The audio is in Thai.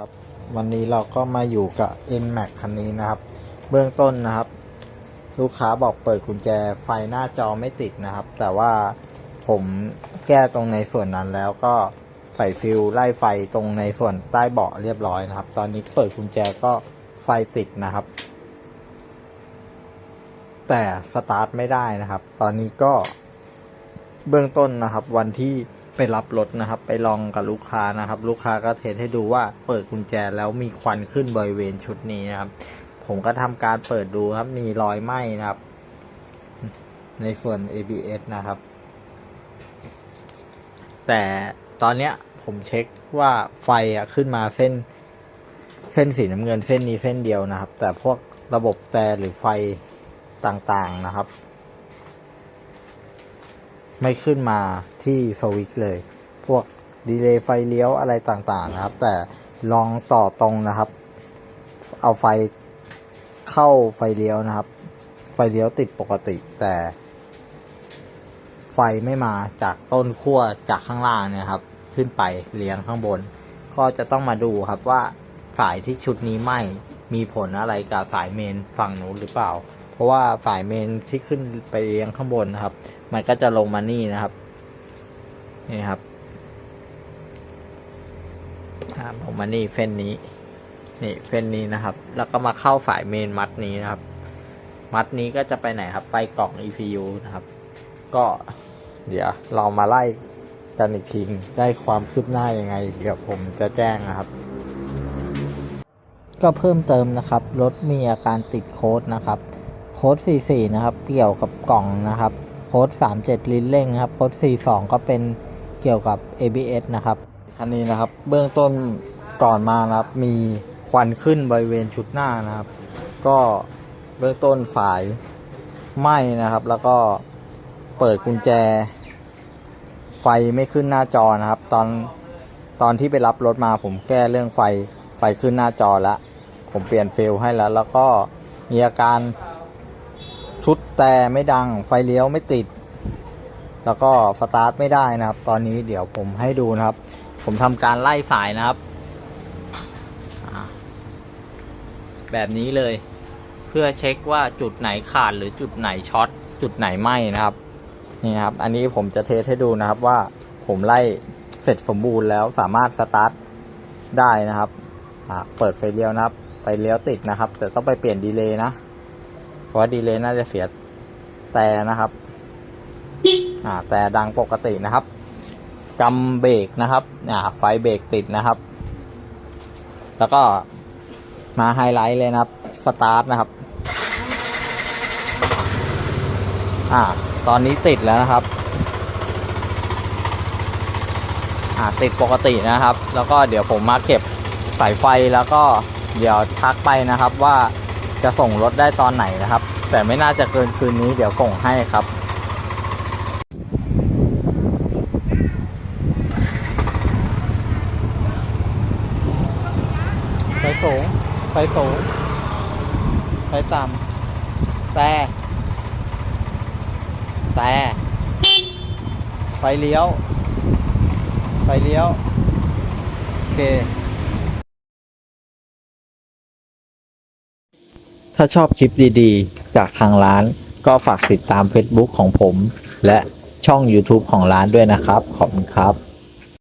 ครับวันนี้เราก็มาอยู่กับ NMAX คันนี้นะครับ เบื้องต้นนะครับ ลูกค้าบอกเปิดกุญแจไฟหน้าจอไม่ติดนะครับ แต่ว่าผมแก้ตรงในส่วนนั้นแล้วก็ใส่ฟิลไล่ไฟตรงในส่วนใต้เบาะเรียบร้อยนะครับ ตอนนี้เปิดกุญแจก็ไฟติดนะครับ แต่สตาร์ทไม่ได้นะครับ ตอนนี้ก็เบื้องต้นนะครับ วันที่ ไปรับรถนะครับ ไปลองกับลูกค้านะครับ ลูกค้าก็เทสให้ดูว่าเปิดกุญแจแล้วมีควันขึ้นบริเวณชุดนี้นะครับ ผมก็ทำการเปิดดูครับ มีรอยไหม้นะครับ ในส่วน ABS นะครับ แต่ตอนเนี้ยผมเช็คว่าไฟอะขึ้นมาเส้น เส้นสีน้ำเงินเส้นนี้เส้นเดียวนะครับ แต่พวกระบบแต่หรือไฟต่างๆนะครับ ไม่ขึ้นมาที่สวิตเลย พวกดีเลย์ไฟเลี้ยวอะไรต่างๆนะครับ แต่ลองต่อตรงนะครับ เอาไฟเข้าไฟเลี้ยวนะครับ ไฟเลี้ยวติดปกติแต่ ไฟไม่มาจากต้นขั้วจากข้างล่างเนี่ยครับ ขึ้นไปเลี้ยงข้างบน ก็จะต้องมาดูครับว่าสายที่ชุดนี้ไหมมีผลอะไรกับสายเมนฝั่งนู้นหรือเปล่า ราะว่าสายเมนที่ขึ้นไปเลี้ยงข้างบนนะครับ มันก็จะลงมานี่นะครับนี่ครับลงมานี่เส้นนี้นี่เส้นนี้นะครับ แล้วก็มาเข้าสายเมนมัดนี้นะครับ มัดนี้ก็จะไปไหนครับ ไปกล่อง ECU นะครับ ก็เดี๋ยวเรามาไล่กันอีกทีได้ความคืบหน้ายังไง เดี๋ยวผมจะแจ้งนะครับ ก็เพิ่มเติมนะครับ รถมีอาการติดโค้ดนะครับ ค้ด44 นะครับ เกี่ยวกับกล่องนะครับโค้ด37 ลิ้นเร่งนะครับโค้ด42 ก็เป็นเกี่ยวกับ ABS นะครับ คันนี้นะครับ เบื้องต้นก่อนมานะครับ มีควันขึ้นบริเวณชุดหน้านะครับ ก็เบื้องต้นฝายไหม้นะครับ แล้วก็เปิดกุญแจ ไฟไม่ขึ้นหน้าจอนะครับ ตอนตอนที่ไปรับรถมาผมแก้เรื่องไฟไฟขึ้นหน้าจอแล้วผมเปลี่ยนเฟลให้แล้ว แล้วก็มีอาการ ชุดแต่ไม่ดังไฟเลี้ยวไม่ติด แล้วก็สตาร์ทไม่ได้นะครับ ตอนนี้เดี๋ยวผมให้ดูนะครับ ผมทำการไล่สายนะครับ แบบนี้เลย เพื่อเช็คว่าจุดไหนขาดหรือจุดไหนช็อตจุดไหนไหมนะครับนี่นะครับ อันนี้ผมจะเทสให้ดูนะครับว่าผมไล่เสร็จสมบูรณ์แล้วสามารถสตาร์ทได้นะครับ เปิดไฟเลี้ยวนะครับ ไฟเลี้ยวติดนะครับ แต่ต้องไปเปลี่ยนดีเลย์นะ เพราะว่าดีเลย์น่าจะเสียแต่นะครับ อ่า แต่ดังปกตินะครับกำเบรกนะครับ อ่า ไฟเบรกติดนะครับ แล้วก็มาไฮไลท์เลยนะครับ สตาร์ทนะครับ อ่า ตอนนี้ติดแล้วนะครับ อ่า ติดปกตินะครับ แล้วก็เดี๋ยวผมมาเก็บสายไฟแล้วก็เดี๋ยวทักไปนะครับว่า จะส่งรถได้ตอนไหนนะครับ แต่ไม่น่าจะเกินคืนนี้เดี๋ยวส่งให้ครับไฟสูงไฟสูงไฟต่ำแต่แต่ไฟเลี้ยว ไฟเลี้ยว โอเค ถ้าชอบคลิปดีๆ จากทางร้าน ก็ฝากติดตาม Facebook ของผม และช่อง YouTube ของร้านด้วยนะครับ ขอบคุณครับ